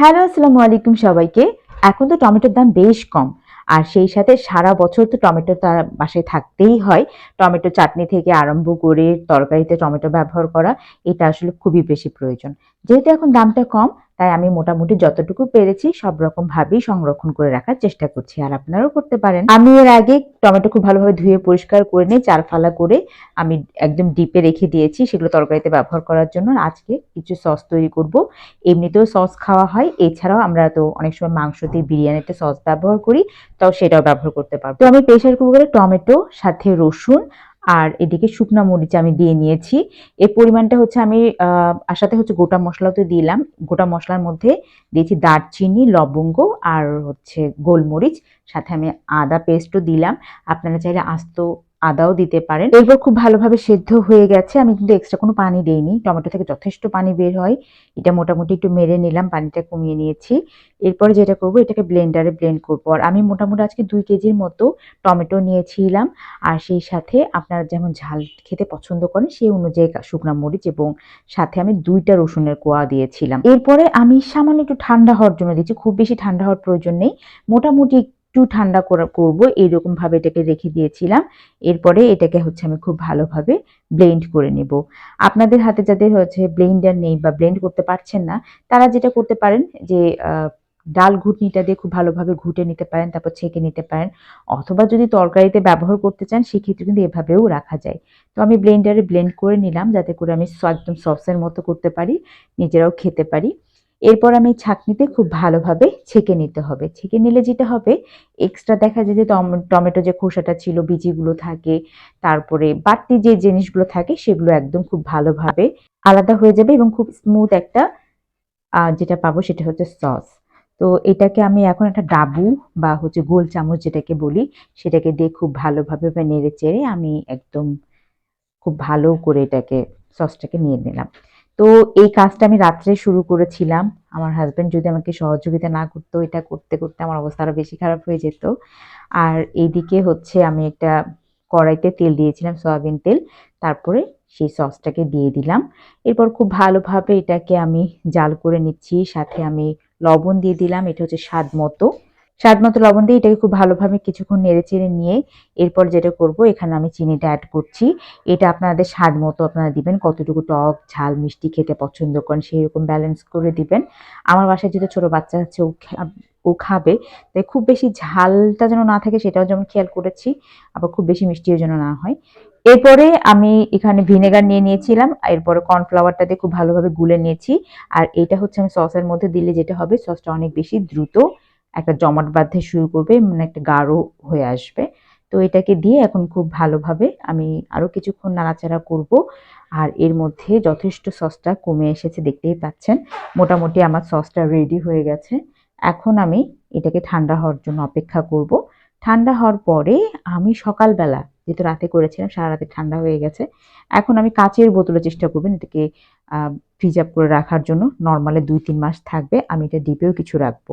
Hello, আসসালামু আলাইকুম সবাইকে। এখন তো টমেটোর দাম বেশ কম। আর সেই সাথে সারা বছর তো টমেটো তার বাসায় থাকতেই হয়। টমেটো চাটনি থেকে আরম্ভ করে তরকারিতে টমেটো ব্যবহার করা, এটা আসলে খুবই বেশি প্রয়োজন। যেহেতু এখন দামটা কম তাই আমি মোটামুটি যতটুকু পেরেছি সব রকম ভাবেই সংরক্ষণ করে রাখার চেষ্টা করছি, আর আপনারাও করতে পারেন। আমি এর আগে টমেটো খুব ভালোভাবে ধুয়ে পরিষ্কার করে নিয়ে চার ফালা করে আমি একদম ডিপে রেখে দিয়েছি সেগুলো তরকারিতে ব্যবহার করার জন্য। আজকে কিছু সস তৈরি করব। এমনিতেও সস খাওয়া হয়, এছাড়াও আমরা তো অনেক সময় মাংস দিয়ে বিরিয়ানিতে সস ব্যবহার করি, তাও সেটাও ব্যবহার করতে পারব। তো আমি প্রেশার কুকারে টমেটো, সাথে রসুন আর এদিকে শুকনো মরিচ আমি দিয়ে নিয়েছি। এর পরিমাণটা হচ্ছে আমি আর সাথে হচ্ছে গোটা মশলাও তো দিলাম। গোটা মশলার মধ্যে দিয়েছি দারচিনি, লবঙ্গ আর হচ্ছে গোলমরিচ। সাথে আমি আদা পেস্টও দিলাম। আপনারা চাইলে আস্ত আদাও দিতে পারেন। এরপর খুব ভালোভাবে সেদ্ধ হয়ে গেছে। আমি কিন্তু এক্সট্রা কোনো পানি দিইনি। টমেটো থেকে যথেষ্ট পানি বের হয়। এটা মোটামুটি একটু মেরে নিলাম, পানিটা কমিয়ে নিয়েছি। এরপরে যেটা করব, এটাকে ব্লেন্ডারে ব্লেন্ড করব। আর আমি মোটামুটি আজকে দুই কেজির মতো টমেটো নিয়েছিলাম। আর সেই সাথে আপনারা যেমন ঝাল খেতে পছন্দ করেন, সেই অনুযায়ী শুকনো মরিচ এবং সাথে আমি দুইটা রসুনের কোয়া দিয়েছিলাম। এরপরে আমি সামান্য একটু ঠান্ডা হওয়ার জন্য দিচ্ছি। খুব বেশি ঠান্ডা হওয়ার প্রয়োজন নেই। মোটামুটি একটু ঠান্ডা করা করব, এইরকম ভাবে এটাকে রেখে দিয়েছিলাম। এরপরে এটাকে হচ্ছে আমি খুব ভালোভাবে ব্লেন্ড করে নেব। আপনাদের হাতে যাদের হচ্ছে ব্লেন্ডার নেই বা ব্লেন্ড করতে পারছেন না, তারা যেটা করতে পারেন যে ডাল ঘুটনিটা দিয়ে খুব ভালোভাবে ঘুটে নিতে পারেন, তারপর ছেঁকে নিতে পারেন, অথবা যদি তরকারিতে ব্যবহার করতে চান, সেক্ষেত্রে কিন্তু এভাবেও রাখা যায়। তো আমি ব্লেন্ডারে ব্লেন্ড করে নিলাম, যাতে করে আমি একদম সসের মতো করতে পারি, নিজেরাও খেতে পারি। এরপর আমি ছাঁকনিতে খুব ভালোভাবে ছেঁকে নিতে হবে। ছেঁকে নিলে যেটা হবে এক্সট্রা দেখা যায় যে টম- টমেটো যে খোসাটা ছিল, বিচিগুলো থাকে, তারপরে বাড়তি যে জিনিসগুলো থাকে, সেগুলো একদম খুব ভালোভাবে আলাদা হয়ে যাবে এবং খুব স্মুথ একটা যেটা পাবো সেটা হচ্ছে সস তো এটাকে আমি এখন একটা ডাবু বা হচ্ছে গোল চামচ যেটাকে বলি, সেটাকে দিয়ে খুব ভালোভাবে নেড়ে চেড়ে আমি একদম খুব ভালো করে এটাকে সসটাকে নিয়ে নিলাম। তো এই কাজটা আমি রাত্রে শুরু করেছিলাম। আমার হাজব্যান্ড যদি আমাকে সহযোগিতা না করতো, এটা করতে করতে আমার অবস্থা আরও বেশি খারাপ হয়ে যেত। আর এইদিকে হচ্ছে আমি একটা কড়াইতে তেল দিয়েছিলাম, সয়াবিন তেল। তারপরে সেই সসটাকে দিয়ে দিলাম। এরপর খুব ভালোভাবে এটাকে আমি জাল করে নিচ্ছি। সাথে আমি লবণ দিয়ে দিলাম। এটা হচ্ছে স্বাদ মতো। স্বাদ মতো লবণ দিয়ে এটাকে খুব ভালোভাবে কিছুক্ষণ নেড়ে চেড়ে নিয়ে এরপর যেটা করব, এখানে আমি চিনিটা অ্যাড করছি। এটা আপনাদের স্বাদ মতো আপনারা দিবেন, কতটুকু টক, ঝাল, মিষ্টি খেতে পছন্দ করেন সেই রকম ব্যালেন্স করে দিবেন। আমার বাসায় যেহেতু ছোট বাচ্চা আছে, ও খাবে, তাই খুব বেশি ঝালটা যেন না থাকে সেটাও যেমন খেয়াল করেছি, আবার খুব বেশি মিষ্টিও যেন না হয়। এরপরে আমি এখানে ভিনেগার নিয়ে নিয়েছিলাম, এরপরে কর্নফ্লাওয়ারটা দিয়ে খুব ভালোভাবে গুলে নিয়েছি। আর এটা হচ্ছে আমি সসের মধ্যে দিলে যেটা হবে সসটা অনেক বেশি দ্রুত একটা জমাট বাঁধতে শুরু করবে মানে একটা গাঢ় হয়ে আসবে। তো এটাকে দিয়ে এখন খুব ভালোভাবে আমি আরও কিছুক্ষণ নাড়াচাড়া করব। আর এর মধ্যে যথেষ্ট সসটা কমে এসেছে, দেখতেই পাচ্ছেন। মোটামুটি আমার সসটা রেডি হয়ে গেছে। এখন আমি এটাকে ঠান্ডা হওয়ার জন্য অপেক্ষা করব। ঠান্ডা হওয়ার পরে আমি সকালবেলা, যেহেতু রাতে করেছিলাম, সারা রাতে ঠান্ডা হয়ে গেছে। এখন আমি কাচের বোতলে চেষ্টা করবেন এটাকে ফ্রিজ আপ করে রাখার জন্য। নর্মালে দুই তিন মাস থাকবে, আমি এটা ডিপেও কিছু রাখব।